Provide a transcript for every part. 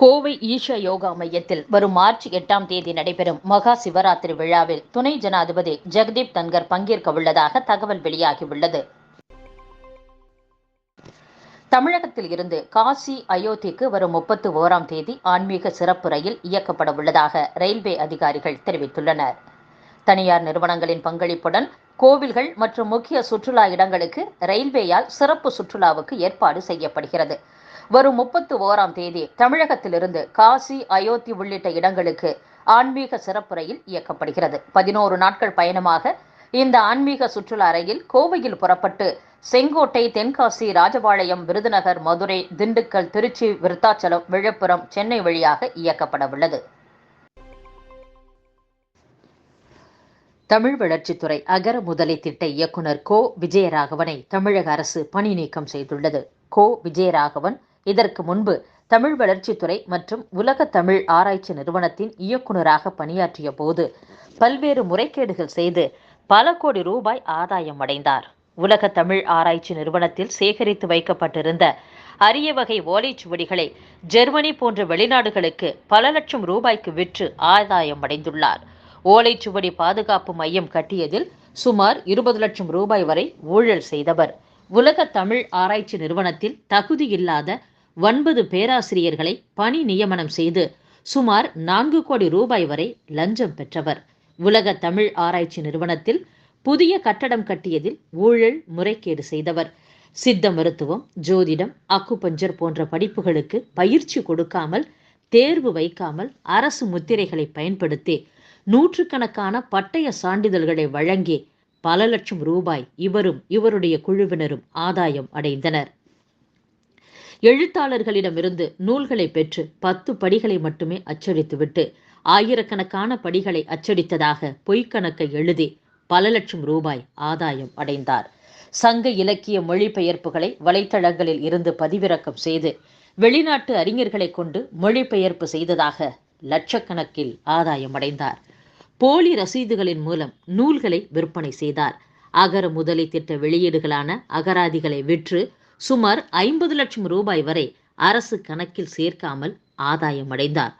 கோவை ஈஷா யோகா மையத்தில் வரும் மார்ச் எட்டாம் தேதி நடைபெறும் மகா சிவராத்திரி விழாவில் துணை ஜனாதிபதி ஜெகதீப் தன்கர் பங்கேற்க உள்ளதாக தகவல் வெளியாகியுள்ளது. தமிழகத்தில் இருந்து காசி அயோத்திக்கு வரும் முப்பத்து ஓராம் தேதி ஆன்மீக சிறப்பு ரயில் இயக்கப்பட உள்ளதாக ரயில்வே அதிகாரிகள் தெரிவித்துள்ளனர். தனியார் நிறுவனங்களின் பங்களிப்புடன் கோவில்கள் மற்றும் முக்கிய சுற்றுலா இடங்களுக்கு ரயில்வேயால் சிறப்பு சுற்றுலாவுக்கு ஏற்பாடு செய்யப்படுகிறது. வரும் முப்பத்து ஓராம் தேதி தமிழகத்திலிருந்து காசி அயோத்தி உள்ளிட்ட இடங்களுக்கு ஆன்மீக சிறப்பு ரயில் இயக்கப்படுகிறது. பதினோரு நாட்கள் பயணமாக இந்த ஆன்மீக சுற்றுலா ரயில் கோவையில் புறப்பட்டு செங்கோட்டை தென்காசி ராஜபாளையம் விருதுநகர் மதுரை திண்டுக்கல் திருச்சி விருத்தாச்சலம் விழுப்புரம் சென்னை வழியாக இயக்கப்பட தமிழ் வளர்ச்சித்துறை அகர முதலை திட்ட இயக்குனர் கோ. விஜயராகவனை தமிழக அரசு பணி நீக்கம் செய்துள்ளது. கோ. விஜயராகவன் இதற்கு முன்பு தமிழ் வளர்ச்சித்துறை மற்றும் உலக தமிழ் ஆராய்ச்சி நிறுவனத்தின் இயக்குநராக பணியாற்றிய போது பல்வேறு முறைகேடுகள் செய்து பல கோடி ரூபாய் ஆதாயம் அடைந்தார். உலக தமிழ் ஆராய்ச்சி நிறுவனத்தில் சேகரித்து வைக்கப்பட்டிருந்த அரிய வகை ஓலைச்சுவடிகளை ஜெர்மனி போன்ற வெளிநாடுகளுக்கு பல லட்சம் ரூபாய்க்கு விற்று ஆதாயம் அடைந்துள்ளார். ஓலைச்சுவடி பாதுகாப்பு மையம் கட்டியதில் சுமார் இருபது லட்சம் ரூபாய் வரை ஊழல் செய்தவர். உலக தமிழ் ஆராய்ச்சி நிறுவனத்தில் தகுதியில்லாத ஒன்பது பேராசிரியர்களை பணி நியமனம் செய்து சுமார் நான்கு கோடி ரூபாய் வரை லஞ்சம் பெற்றவர். உலக தமிழ் ஆராய்ச்சி நிறுவனத்தில் புதிய கட்டடம் கட்டியதில் ஊழல் முறைகேடு செய்தவர். சித்த மருத்துவம் ஜோதிடம் அக்குபஞ்சர் போன்ற படிப்புகளுக்கு பயிற்சி கொடுக்காமல் தேர்வு வைக்காமல் அரசு முத்திரைகளை பயன்படுத்தி நூற்றுக்கணக்கான பட்டய சான்றிதழ்களை வழங்கி பல லட்சம் ரூபாய் இவரும் இவருடைய குழுவினரும் ஆதாயம் அடைந்தனர். எழுத்தாளர்களிடமிருந்து நூல்களை பெற்று பத்து படிகளை மட்டுமே அச்சடித்துவிட்டு ஆயிரக்கணக்கான படிகளை அச்சடித்ததாக பொய்க்கணக்கை எழுதி பல லட்சம் ரூபாய் ஆதாயம் அடைந்தார். சங்க இலக்கிய மொழிபெயர்ப்புகளை வலைத்தளங்களில் இருந்து பதிவிறக்கம் செய்து வெளிநாட்டு அறிஞர்களை கொண்டு மொழிபெயர்ப்பு செய்ததாக லட்சக்கணக்கில் ஆதாயம் அடைந்தார். போலி ரசீதுகளின் மூலம் நூல்களை விற்பனை செய்தார். அகர முதலை திட்ட வெளியீடுகளான அகராதிகளை விற்று சுமார் ஐம்பது லட்சம் ரூபாய் வரை அரசு கணக்கில் சேர்க்காமல் ஆதாயம் அடைந்தார்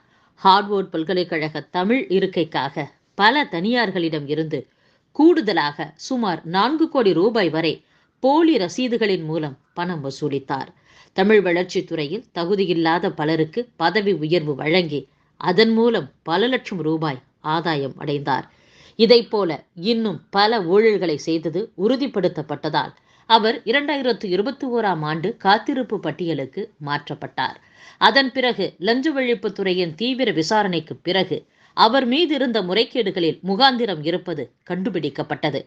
ஹார்ட்வோர்ட் பல்கலைக்கழக தமிழ் இருக்கைக்காக பல தனியார்களிடம் இருந்து கூடுதலாக சுமார் நான்கு கோடி ரூபாய் வரை போலி ரசீதுகளின் மூலம் பணம் வசூலித்தார். தமிழ் வளர்ச்சித் துறையில் தகுதியில்லாத பலருக்கு பதவி உயர்வு வழங்கி அதன் மூலம் பல லட்சம் ரூபாய் ஆதாயம் அடைந்தார். இதைப்போல இன்னும் பல ஊழல்களை செய்தது உறுதிப்படுத்தப்பட்டதால் அவர் இரண்டாயிரத்து இருபத்தி ஓராம் ஆண்டு காத்திருப்பு பட்டியலுக்கு மாற்றப்பட்டார். அதன் பிறகு லஞ்ச ஒழிப்புத் துறையின் தீவிர விசாரணைக்கு பிறகு அவர் மீது இருந்த முறைகேடுகளில் முகாந்திரம் இருப்பது கண்டுபிடிக்கப்பட்டது.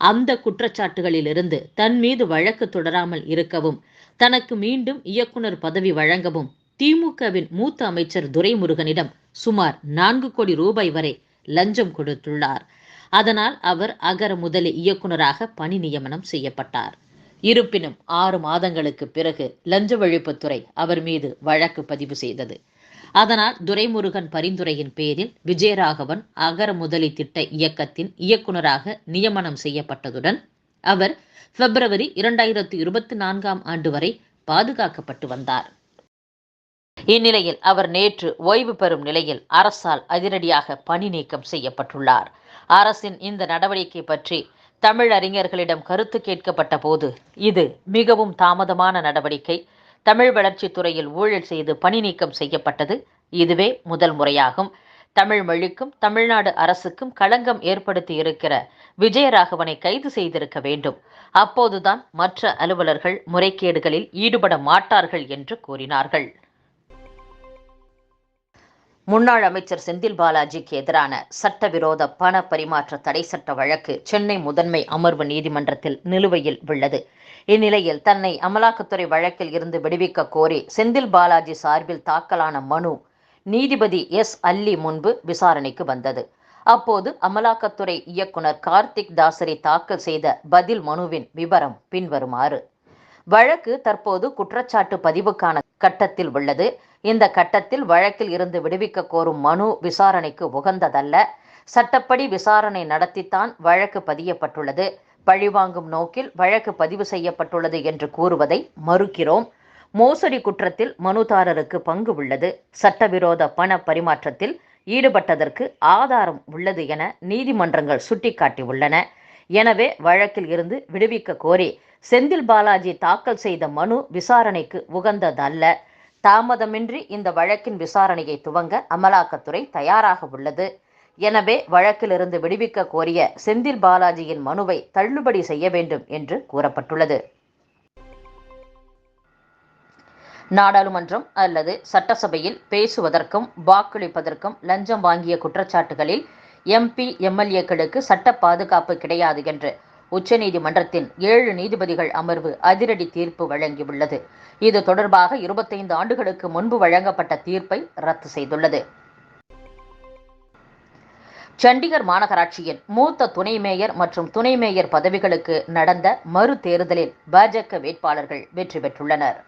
அந்த குற்றச்சாட்டுகளிலிருந்து தன் மீது வழக்கு தொடராமல் இருக்கவும் தனக்கு மீண்டும் இயக்குனர் பதவி வழங்கவும் திமுகவின் மூத்த அமைச்சர் துரைமுருகனிடம் சுமார் நான்கு கோடி ரூபாய் வரை லஞ்சம் கொடுத்துள்ளார். அதனால் அவர் அகர முதலி இயக்குனராக பணி நியமனம் செய்யப்பட்டார். இருப்பினும் ஆறு மாதங்களுக்கு பிறகு லஞ்ச ஒழிப்புத்துறை அவர் மீது வழக்கு பதிவு செய்தது. அதனால் துரைமுருகன் பரிந்துரையின் பேரில் விஜயராகவன் அகர முதலி திட்ட இயக்கத்தின் இயக்குனராக நியமனம் செய்யப்பட்டதுடன் அவர் பிப்ரவரி இரண்டாயிரத்து இருபத்தி நான்காம் ஆண்டு வரை பாதுகாக்கப்பட்டு வந்தார். இந்நிலையில் அவர் நேற்று ஓய்வு பெறும் நிலையில் அரசால் அதிரடியாக பணி நீக்கம் செய்யப்பட்டுள்ளார். அரசின் இந்த நடவடிக்கை பற்றி தமிழறிஞர்களிடம் கருத்து கேட்கப்பட்ட போது இது மிகவும் தாமதமான நடவடிக்கை. தமிழ் வளர்ச்சித் துறையில் ஊழல் செய்து பணி நீக்கம் செய்யப்பட்டது இதுவே முதல் முறையாகும். தமிழ் மொழிக்கும் தமிழ்நாடு அரசுக்கும் களங்கம் ஏற்படுத்தி இருக்கிற விஜயராகவனை கைது செய்திருக்க வேண்டும். அப்போதுதான் மற்ற அலுவலர்கள் முறைகேடுகளில் ஈடுபட மாட்டார்கள் என்று கூறினார்கள். முன்னாள் அமைச்சர் செந்தில் பாலாஜிக்கு எதிரான சட்டவிரோத பண பரிமாற்ற தடை சட்ட வழக்கு சென்னை முதன்மை அமர்வு நீதிமன்றத்தில் நிலுவையில் உள்ளது. இந்நிலையில் தன்னை அமலாக்கத்துறை வழக்கில் இருந்து விடுவிக்க கோரி செந்தில் பாலாஜி சார்பில் தாக்கலான மனு நீதிபதி எஸ் அல்லி முன்பு விசாரணைக்கு வந்தது. அப்போது அமலாக்கத்துறை இயக்குனர் கார்த்திக் தாசரி தாக்கல் செய்த பதில் மனுவின் விவரம் பின்வருமாறு. வழக்கு தற்போது குற்றச்சாட்டு பதிவுக்கான கட்டத்தில் உள்ளது. இந்த கட்டத்தில் வழக்கில் இருந்து விடுவிக்க கோரும் மனு விசாரணைக்கு உகந்ததல்ல. சட்டப்படி விசாரணை நடத்தித்தான் வழக்கு பதியப்பட்டுள்ளது. பழிவாங்கும் நோக்கில் வழக்கு பதிவு செய்யப்பட்டுள்ளது என்று கூறுவதை மறுக்கிறோம். மோசடி குற்றத்தில் மனுதாரருக்கு பங்கு உள்ளது. சட்டவிரோத பண பரிமாற்றத்தில் ஈடுபட்டதற்கு ஆதாரம் உள்ளது என நீதிமன்றங்கள் சுட்டிக்காட்டியுள்ளன. எனவே வழக்கில் இருந்து விடுவிக்க கோரி செந்தில் பாலாஜி தாக்கல் செய்த மனு விசாரணைக்கு உகந்ததல்ல. தாமதமின்றி இந்த வழக்கின் விசாரணையை துவங்க அமலாக்கத்துறை தயாராக உள்ளது. எனவே வழக்கிலிருந்து விடுவிக்க கோரிய செந்தில் பாலாஜியின் மனுவை தள்ளுபடி செய்ய வேண்டும் என்று கூறப்பட்டுள்ளது. நாடாளுமன்றம் அல்லது சட்டசபையில் பேசுவதற்கும் வாக்களிப்பதற்கும் லஞ்சம் வாங்கிய குற்றச்சாட்டுகளில் எம்பி எம்எல்ஏக்களுக்கு சட்ட பாதுகாப்பு கிடையாது என்று உச்சநீதிமன்றத்தின் ஏழு நீதிபதிகள் அமர்வு அதிரடி தீர்ப்பு வழங்கியுள்ளது. இது தொடர்பாக இருபத்தைந்து ஆண்டுகளுக்கு முன்பு வழங்கப்பட்ட தீர்ப்பை ரத்து செய்துள்ளது. சண்டிகர் மாநகராட்சியின் மூத்த துணை மேயர் மற்றும் துணை மேயர் பதவிகளுக்கு நடந்த மறு தேர்தலில் பாஜக வேட்பாளர்கள் வெற்றி பெற்றுள்ளனர்.